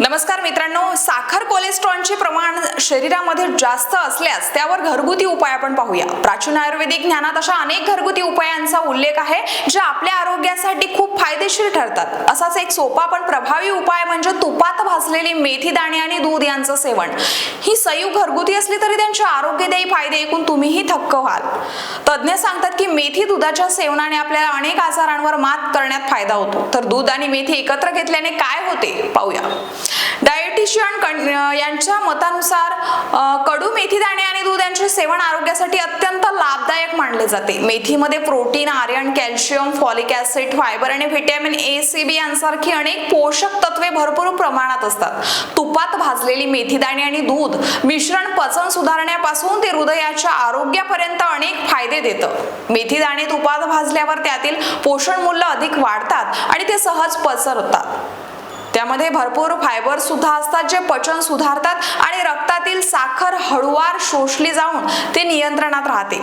नमस्कार मित्रांनो साखर कोलेस्ट्रॉलचे प्रमाण शरीरामध्ये जास्त असल्यास त्यावर घरगुती उपाय आपण पाहूया. प्राचीन आयुर्वेदिक ज्ञानात अशा अनेक घरगुती उपायांचा उल्लेख आहे जे आपल्या आरोग्यासाठी खूप फायदेशीर ठरतात. असाच एक सोपा पण प्रभावी उपाय म्हणजे तुपात भाजलेली मेथी दाणे आणि दूध यांचं सेवन. ही संयुग घरगुती असली तरी त्यांचे आरोग्यदायी फायदे ऐकून तुम्हीही थक्क व्हाल. तज्ज्ञ सांगतात की मेथी दुधाच्या सेवनाने आपल्याला अनेक आजारांवर मात करण्यात फायदा होतो. तर दूध आणि मेथी एकत्र घेतल्याने काय होते? पाहूया. डायटिशियन यांच्या मतानुसार कडू मेथी दाणे आणि दूध यांचे सेवन आरोग्यासाठी अत्यंत लाभदायक मानले जाते. मेथीमध्ये protein iron calcium folic acid fibre आणि व्हिटॅमिन ए सी बी यांसारखी अनेक पोषक तत्वे भरपूर प्रमाणात असतात. तुपात भाजलेली मेथी दाणे आणि दूध मिश्रण पचन सुधारण्यापासून ते हृदयाच्या आरोग्यापर्यंत अनेक फायदे देतं. मेथी दाणे तुपात भाजल्यावर त्यातील पोषण मूल्य अधिक वाढतात आणि ते सहज पसरतात. यामध्ये भरपूर फायबर सुद्धा असतात जे पचन सुधारतात आणि रक्तातील साखर हळूवार शोषली जाऊन ते नियंत्रणात राहते.